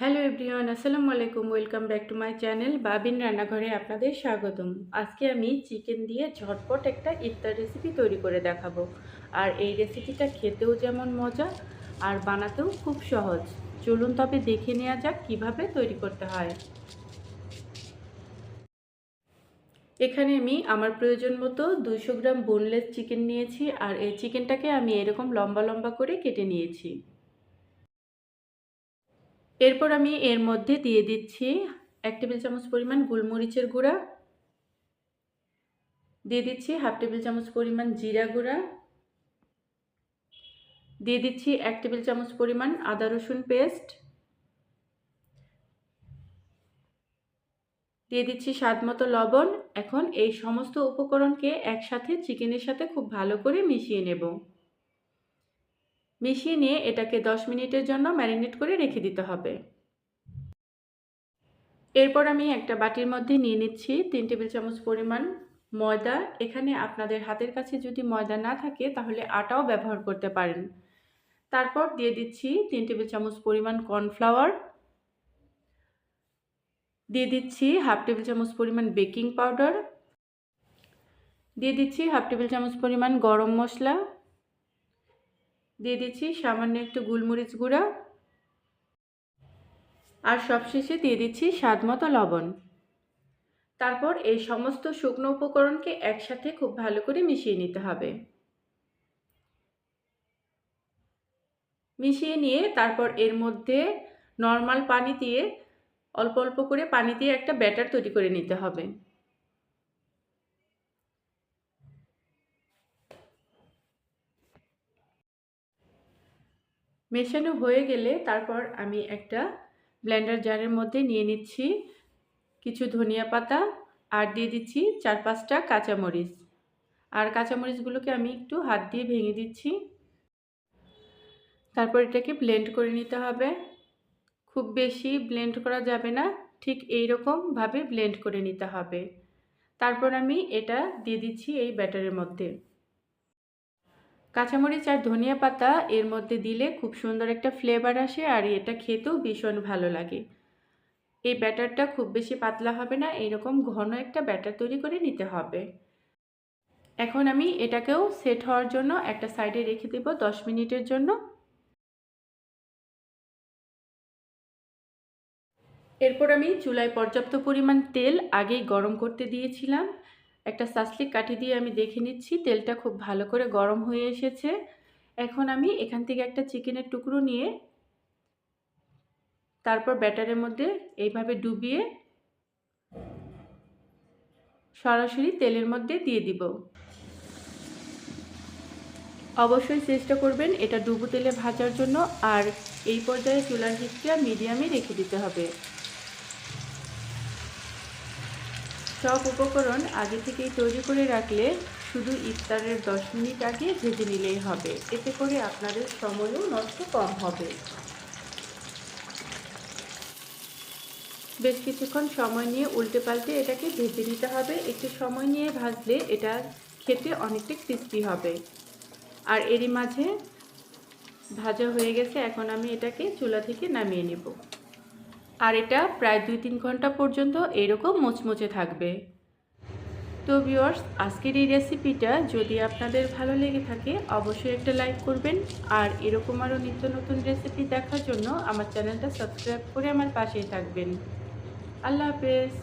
Hello everyone আসসালামু আলাইকুম welcome back to my channel Babin রান্নাঘরে আপনাদের স্বাগতম। আজকে আমি চিকেন দিয়ে ঝটপট একটা ইফতার রেসিপি তৈরি করে দেখাবো। আর এই রেসিপিটা খেতেও যেমন মজা, আর বানাতেও খুব সহজ। চলুন তবে দেখে নেওয়া যাক কীভাবে তৈরি করতে হয়। এখানে আমি আমার প্রয়োজন মতো দুইশো গ্রাম বোনলেস চিকেন নিয়েছি, আর এই চিকেনটাকে আমি এরকম লম্বা লম্বা করে কেটে নিয়েছি। এরপর আমি এর মধ্যে দিয়ে দিচ্ছি এক টেবিল চামচ পরিমাণ গোলমরিচের গুঁড়া। দিয়ে দিচ্ছি হাফ টেবিল চামচ পরিমাণ জিরা গুঁড়া। দিয়ে দিচ্ছি এক টেবিল চামচ পরিমাণ আদা রসুন পেস্ট। দিয়ে দিচ্ছি স্বাদ মতো লবণ। এখন এই সমস্ত উপকরণকে একসাথে চিকেনের সাথে খুব ভালো করে মিশিয়ে নেব। মিশিয়ে নিয়ে এটাকে 10 মিনিটের জন্য ম্যারিনেট করে রেখে দিতে হবে। এরপর আমি একটা বাটির মধ্যে নিয়ে নিচ্ছি তিন টেবিল চামচ পরিমাণ ময়দা। এখানে আপনাদের হাতের কাছে যদি ময়দা না থাকে তাহলে আটাও ব্যবহার করতে পারেন। তারপর দিয়ে দিচ্ছি তিন টেবিল চামচ পরিমাণ কর্নফ্লাওয়ার। দিয়ে দিচ্ছি হাফ টেবিল চামচ পরিমাণ বেকিং পাউডার। দিয়ে দিচ্ছি হাফ টেবিল চামচ পরিমাণ গরম মশলা। দিয়ে দিচ্ছি সামান্য একটু গোলমরিচ গুঁড়া। আর সবশেষে দিয়ে দিচ্ছি স্বাদ মতো লবণ। তারপর এই সমস্ত শুকনো উপকরণকে একসাথে খুব ভালো করে মিশিয়ে নিতে হবে। মিশিয়ে নিয়ে তারপর এর মধ্যে নর্মাল পানি দিয়ে অল্প অল্প করে পানি দিয়ে একটা ব্যাটার তৈরি করে নিতে হবে। মেশানো হয়ে গেলে তারপর আমি একটা ব্লেন্ডার জারের মধ্যে নিয়ে নিচ্ছি। কিছু ধনিয়া পাতা আর দিয়ে দিচ্ছি চার পাঁচটা কাঁচামরিচ। আর কাঁচামরিচগুলোকে আমি একটু হাত দিয়ে ভেঙে দিচ্ছি। তারপর এটাকে ব্লেন্ড করে নিতে হবে। খুব বেশি ব্লেন্ড করা যাবে না, ঠিক এই রকমভাবে ব্লেন্ড করে নিতে হবে। তারপর আমি এটা দিয়ে দিচ্ছি এই ব্যাটারের মধ্যে। কাঁচামরিচ আর ধনিয়া পাতা এর মধ্যে দিলে খুব সুন্দর একটা ফ্লেভার আসে আর এটা খেতেও ভীষণ ভালো লাগে। এই ব্যাটারটা খুব বেশি পাতলা হবে না, এরকম ঘন একটা ব্যাটার তৈরি করে নিতে হবে। এখন আমি এটাকেও সেট হওয়ার জন্য একটা সাইডে রেখে দেব দশ মিনিটের জন্য। এরপর আমি চুলায় পর্যাপ্ত পরিমাণ তেল আগেই গরম করতে দিয়েছিলাম। একটা সাসলিক কাঠি দিয়ে আমি দেখে নিচ্ছি, তেলটা খুব ভালো করে গরম হয়ে এসেছে। এখন আমি এখান থেকে একটা চিকেনের টুকরো নিয়ে তারপর ব্যাটারের মধ্যে এইভাবে ডুবিয়ে সরাসরি তেলের মধ্যে দিয়ে দিব। অবশ্যই চেষ্টা করবেন এটা ডুবো তেলে ভাজার জন্য, আর এই পর্যায়ে চুলার হিটটা মিডিয়ামে রেখে দিতে হবে। সব উপকরণ আগে থেকেই তৈরি করে রাখলে শুধু ইফতারের দশ মিনিট আগে ভেজে নিলেই হবে। এতে করে আপনাদের সময়ও নষ্ট কম হবে। বেশ কিছুক্ষণ সময় নিয়ে উল্টে পাল্টে এটাকে ভেজে নিতে হবে। একটু সময় নিয়ে ভাজলে এটা খেতে অনেকটা ক্রিস্পি হবে। আর এরই মাঝে ভাজা হয়ে গেছে, এখন আমি এটাকে চুলা থেকে নামিয়ে নেব। আর এটা প্রায় দুই তিন ঘণ্টা পর্যন্ত এরকম মোচমোচে থাকবে। তো ভিওয়ার্স আজকের এই রেসিপিটা যদি আপনাদের ভালো লেগে থাকে, অবশ্যই একটা লাইক করবেন। আর এরকম আরও নিত্য নতুন রেসিপি দেখার জন্য আমার চ্যানেলটা সাবস্ক্রাইব করে আমার পাশেই থাকবেন। আল্লাহ হাফেজ।